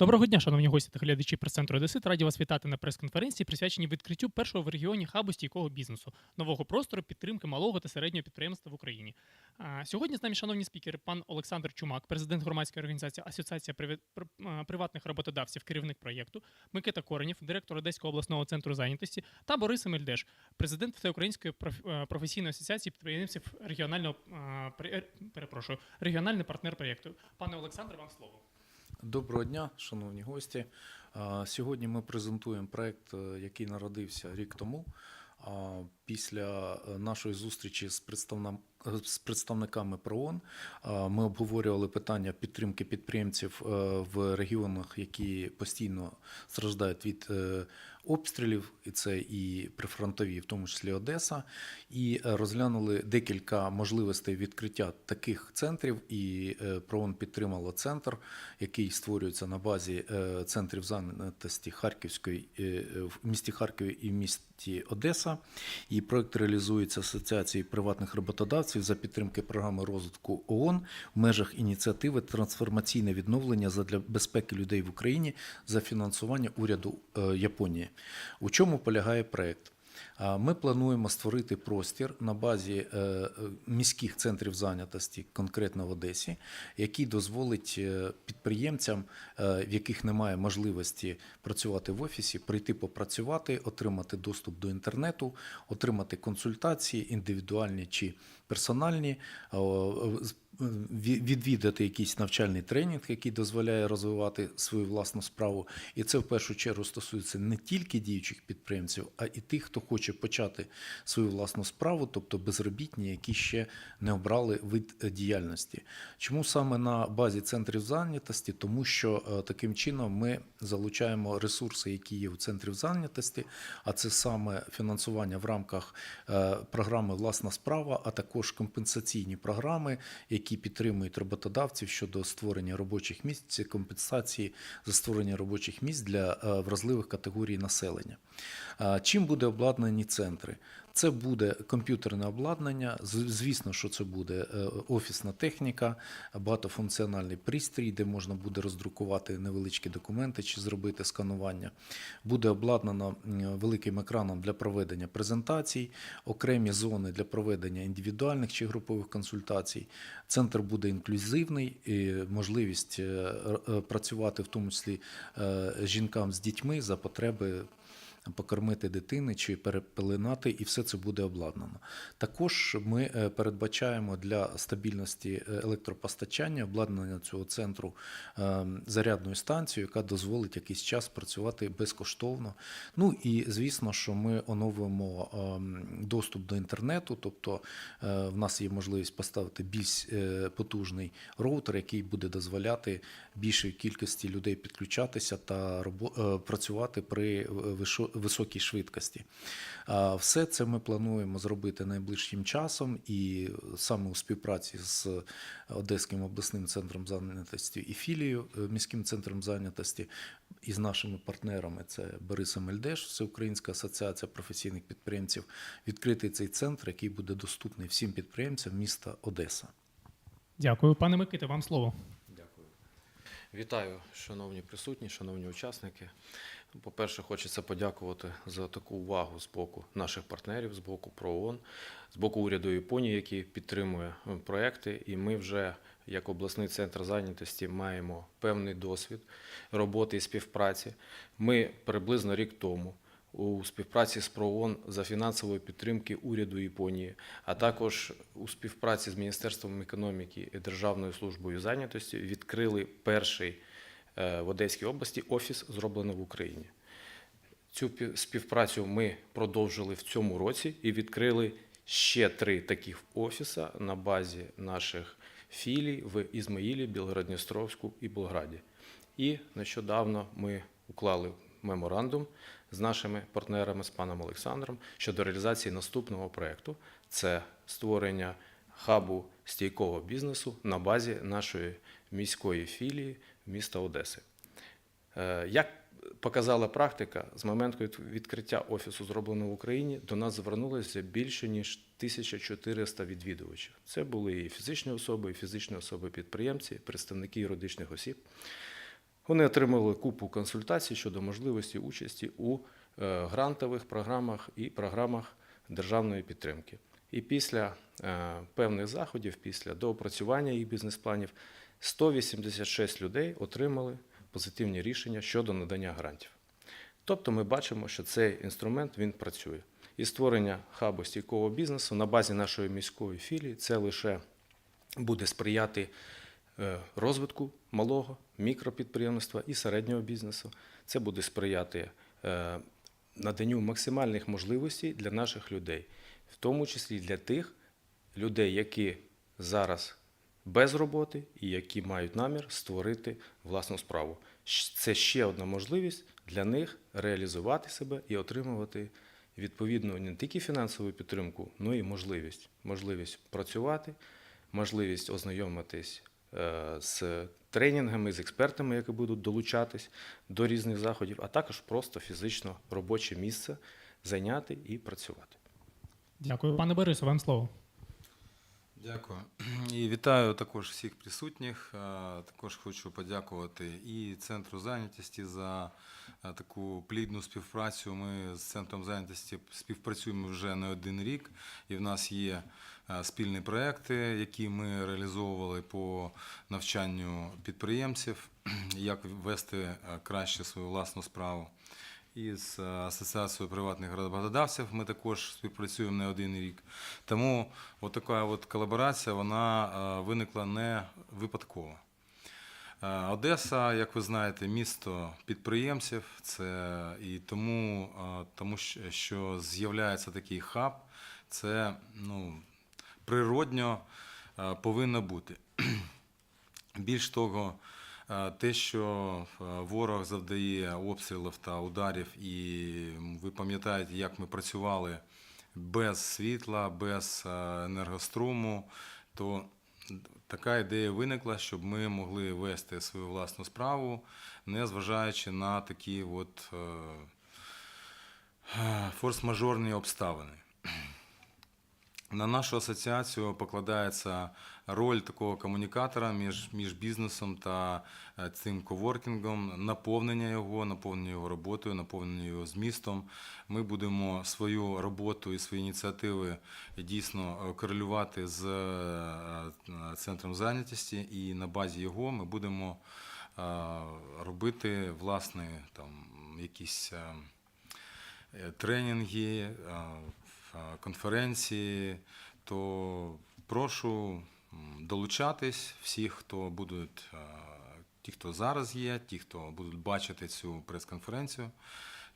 Доброго дня, шановні гості та глядачі прес-центру Одесит. Раді вас вітати на прес-конференції, присвяченій відкриттю першого в регіоні хабу стійкого бізнесу, нового простору підтримки малого та середнього підприємства в Україні. А, Сьогодні з нами, шановні спікери, пан Олександр Чумак, президент громадської організації Асоціація приватних роботодавців, керівник проєкту, Микита Коренєв, директор Одеського обласного центру зайнятості, та Борис Емельдеш, президент Всеукраїнської проф- професійної асоціації підприємців регіонального е, перепрошую, регіональний партнер проєкту. Пане Олександре, вам слово. Доброго дня, шановні гості. Сьогодні ми презентуємо проект, е, який народився рік тому. Після е, нашої зустрічі з з представниками ПРООН ми обговорювали питання підтримки підприємців е, в регіонах, які постійно страждають від е, обстрілів, і це і прифронтові, в тому числі Одеса, і е, розглянули декілька можливостей відкриття таких центрів. І ПРООН підтримало центр, який створюється на базі центрів зайнятості Харківської в місті Харкові і в місті Одеса. І проект реалізується Асоціацією приватних роботодавців за підтримки програми розвитку ООН в межах ініціативи Трансформаційне відновлення задля безпеки людей в Україні за фінансування уряду е, Японії. У чому полягає проект? Ми плануємо створити простір на базі е, е, міських центрів зайнятості, конкретно в Одесі, який дозволить е, підприємцям, в яких немає можливості працювати в офісі, прийти попрацювати, отримати доступ до інтернету, отримати консультації індивідуальні чи персональні, відвідати якийсь навчальний тренінг, який дозволяє розвивати свою власну справу. І це в першу чергу стосується не тільки діючих підприємців, а і тих, хто хоче почати свою власну справу, тобто безробітні, які ще не обрали вид діяльності. Чому саме на базі центрів зайнятості? Тому що е, таким чином ми залучаємо ресурси, які є у центрів зайнятості, а це саме фінансування в рамках е, програми Власна справа, а також компенсаційні програми, які підтримують роботодавців щодо створення робочих місць, компенсації за створення робочих місць для е, вразливих категорій населення. Чим буде обладнані центри? Це буде комп'ютерне обладнання. Звісно, що це буде е, офісна техніка, багатофункціональний пристрій, де можна буде роздрукувати невеличкі документи чи зробити сканування. Буде обладнано великим екраном для проведення презентацій, окремі зони для проведення індивідуальних чи групових консультацій. Центр буде інклюзивний, і можливість е, е, працювати в тому числі жінкам з дітьми за потреби покормити дитини чи перепеленати, і все це буде обладнано. Також ми е, передбачаємо для стабільності е, електропостачання обладнання цього центру е, зарядною станцією, яка дозволить якийсь час працювати безкоштовно. Ну і звісно, що ми оновимо ем, доступ до інтернету, тобто в нас є можливість поставити більш потужний роутер, який буде дозволяти більшій кількості людей підключатися та працювати при вишо- високій швидкості. Все це ми плануємо зробити найближчим часом, і саме у співпраці з Одеським обласним центром зайнятості і філією е, міським центром зайнятості і з нашими партнерами. Це Борисом Мельдеш, Всеукраїнська асоціація професійних підприємців, відкрити цей центр, який буде доступний всім підприємцям міста Одеса. Дякую, пане Миките, вам слово. Вітаю, шановні присутні, шановні учасники. По-перше, хочеться подякувати за таку увагу з боку наших партнерів, з боку ПРООН, з боку уряду Японії, який підтримує е, проекти. І ми вже, як обласний центр зайнятості, маємо певний досвід роботи і співпраці. Ми приблизно рік тому у співпраці з ПРООН за фінансової підтримки уряду Японії, а також у співпраці з Міністерством економіки і Державною службою зайнятості відкрили перший е, в Одеській області офіс, зроблений в Україні. Цю пі- співпрацю ми продовжили в цьому році і відкрили ще три таких офіса на базі наших філій в Ізмаїлі, Білгород-Дністровську і Болграді. І нещодавно ми уклали меморандум з нашими партнерами, з паном Олександром, щодо реалізації наступного проєкту. Це створення хабу стійкого бізнесу на базі нашої міської філії міста Одеси. Е, Як показала практика, з моменту відкриття офісу, зробленого в Україні, до нас звернулося більше ніж 1400 відвідувачів. Це були і фізичні особи, і фізичні особи-підприємці, представники юридичних осіб. Вони отримали купу консультацій щодо можливості участі у е, грантових програмах і програмах державної підтримки. І після е, певних заходів, після доопрацювання їх бізнес-планів, 186 людей отримали позитивні рішення щодо надання грантів. Тобто ми бачимо, що цей інструмент він працює. І створення хабу стійкого бізнесу на базі нашої міської філії це лише буде сприяти розвитку малого мікропідприємництва і середнього бізнесу. Це буде сприяти е, наданню максимальних можливостей для наших людей, в тому числі для тих людей, які зараз без роботи і які мають намір створити власну справу. Це ще одна можливість для них реалізувати себе і отримувати відповідну не тільки фінансову підтримку, але й можливість. Можливість працювати, можливість ознайомитись е, з тренінгами, з експертами, які будуть долучатись до різних заходів, а також просто фізично робоче місце зайняти і працювати. Дякую. Пане Борису, вам слово. Дякую. І вітаю також всіх присутніх. Також хочу подякувати і Центру зайнятості за таку плідну співпрацю. Ми з центром зайнятості співпрацюємо вже не один рік, і в нас є спільні проекти, які ми реалізовували по навчанню підприємців, як вести краще свою власну справу. І з е, Асоціацією приватних роботодавців ми також співпрацюємо не один рік. Тому от така от колаборація вона е, виникла не випадково. Е, Одеса, як ви знаєте, місто підприємців. Це і тому, тому що- з'являється такий хаб, це ну, природньо повинно бути. Більш того, те, що е, ворог завдає обстрілів та ударів, і ви пам'ятаєте, як ми працювали без світла, без е, енергоструму, то така ідея виникла, щоб ми могли вести свою власну справу, не зважаючи на такі от е, е, форс-мажорні обставини. На нашу асоціацію покладається роль такого комунікатора між, між бізнесом та е, цим коворкінгом, наповнення його, наповнення його роботою, наповнення його змістом. Ми будемо свою роботу і свої ініціативи дійсно е, корелювати з е, центром зайнятості, і на базі його ми будемо робити власне там якісь. е, тренінги, е, конференції, то прошу долучатись всіх, хто будуть, е, ті, хто зараз є, ті, хто будуть бачити цю прес-конференцію,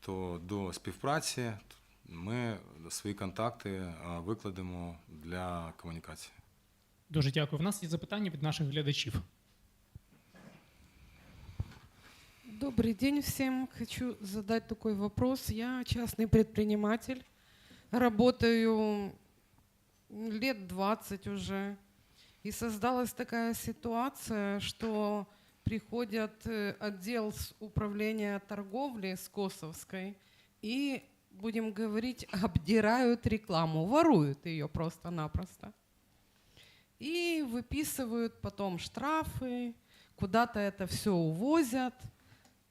то до співпраці ми свої контакти е, викладемо для комунікації. Дуже дякую. В нас є запитання від наших глядачів. Добрый день всем. Хочу задать такой вопрос. Я частный предприниматель, работаю лет 20 уже. И создалась такая ситуация, что приходят э, отдел с управления торговли с Косовской и, будем говорить, обдирают рекламу, воруют ее просто-напросто. И выписывают потом штрафы, куда-то это все увозят,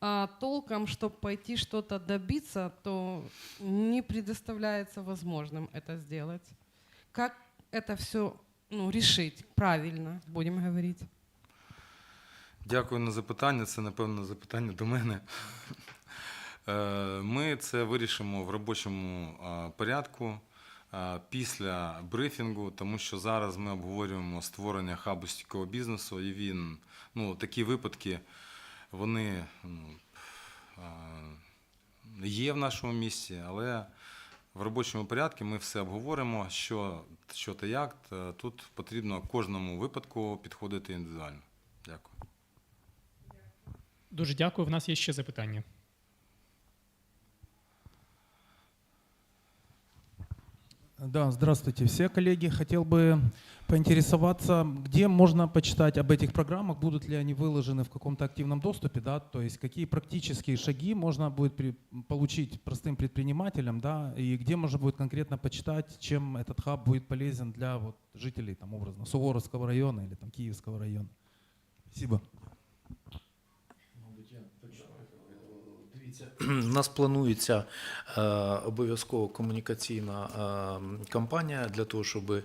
а толком, чтобы пойти что-то добиться, то не предоставляется возможным это сделать. Как это все ну, решить правильно, будем говорить? Дякую на запитання. Це, напевно, запитання до мене. Е, Ми це вирішимо в робочому е, порядку е, після брифінгу, тому що зараз ми обговорюємо створення хабу стійкого бізнесу, і він, ну, такі випадки, Вони ну, є в нашому місті, але в робочому порядку ми все обговоримо, що, що та як. Тут потрібно кожному випадку підходити індивідуально. Дякую. Дуже дякую. В нас є ще запитання. Да, здравствуйте все коллеги. Хотел бы поинтересоваться, где можно почитать об этих программах, будут ли они выложены в каком-то активном доступе, да, то есть какие практические шаги можно будет при- получить простым предпринимателям, да, и где можно будет конкретно почитать, чем этот хаб будет полезен для вот, жителей, там, образно, Суворовского района или там, Киевского района. Спасибо. Дивіться, у нас планується е, обов'язково комунікаційна е, кампанія для того, щоб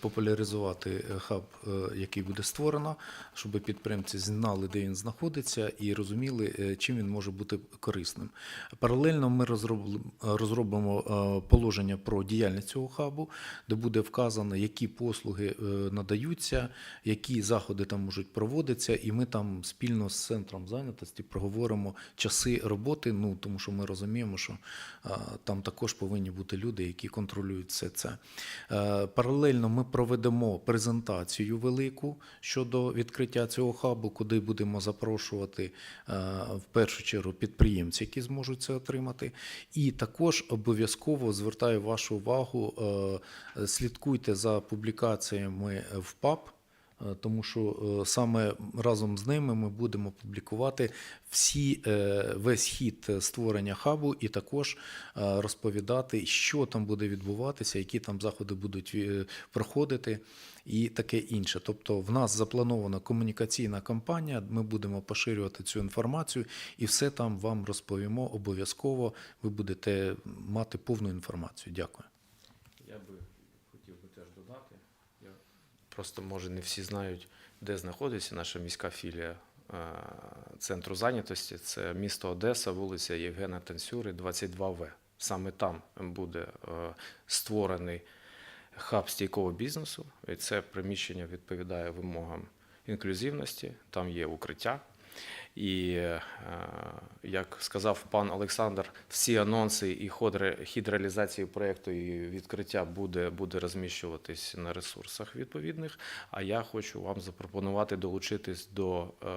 популяризувати хаб, е, який буде створено, щоб підприємці знали, де він знаходиться, і розуміли, е, чим він може бути корисним. Паралельно ми розробли- розробимо е, положення про діяльність цього хабу, де буде вказано, які послуги е, надаються, які заходи там можуть проводитися, і ми там спільно з центром зайнятості проговоримо часи роботи. Ну тому що ми розуміємо, що там також повинні бути люди, які контролюють все це. Е, Паралельно ми проведемо презентацію велику щодо відкриття цього хабу, куди будемо запрошувати е, в першу чергу підприємці, які зможуть це отримати. І також обов'язково звертаю вашу увагу, е, слідкуйте за публікаціями в ПАП. Е, Тому що е, саме разом з ними ми будемо публікувати всі, е, весь хід створення хабу і також розповідати, що там буде відбуватися, які там заходи будуть проходити і таке інше. Тобто, в нас запланована комунікаційна кампанія. Ми будемо поширювати цю інформацію, і все там вам розповімо обов'язково. Ви будете мати повну інформацію. Дякую. Я би хотів би теж додати. Я... Просто, може, не всі знають, де знаходиться наша міська філія е, центру зайнятості. Це місто Одеса, вулиця Євгена Танцюри, 22В. Саме там буде е, створений хаб стійкого бізнесу. І це приміщення відповідає вимогам інклюзивності, там є укриття. І е, як сказав пан Олександр, всі анонси і хід реалізації проєкту і відкриття буде, буде розміщуватись на ресурсах відповідних. А я хочу вам запропонувати долучитись до е,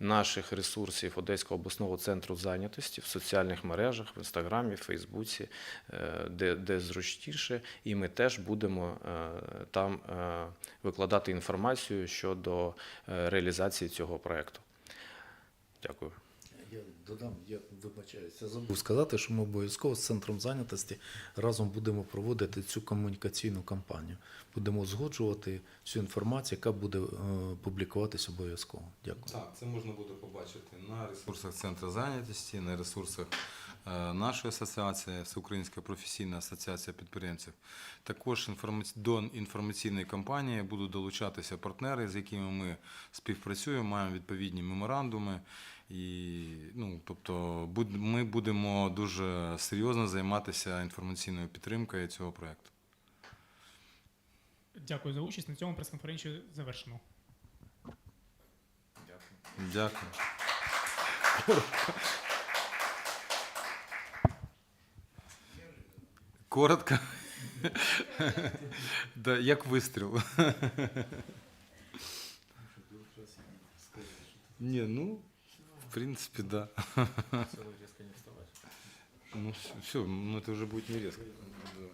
наших ресурсів Одеського обласного центру зайнятості в соціальних мережах, в інстаграмі, в Фейсбуці, е, де, де зручніше. І ми теж будемо там викладати інформацію щодо реалізації цього проєкту. Дякую. Я додам, я вибачаюся, забув сказати, що ми обов'язково з центром зайнятості разом будемо проводити цю комунікаційну кампанію. Будемо узгоджувати всю інформацію, яка буде е, публікуватись обов'язково. Дякую. Так, це можна буде побачити на ресурсах Центру зайнятості, на ресурсах е, нашої асоціації, Всеукраїнська професійна асоціація підприємців. Також інформаці- до інформаційної кампанії будуть долучатися партнери, з якими ми співпрацюємо, маємо відповідні меморандуми. І, ну, тобто, ми будемо дуже серйозно займатися інформаційною підтримкою цього проєкту. Дякую за участь. На цьому прес-конференцію завершено. Дякую. Коротко. Да, як вистріл. Ні, ну, принципе, да. Все, резко не вставать. Ну, все, ну это уже будет не резко.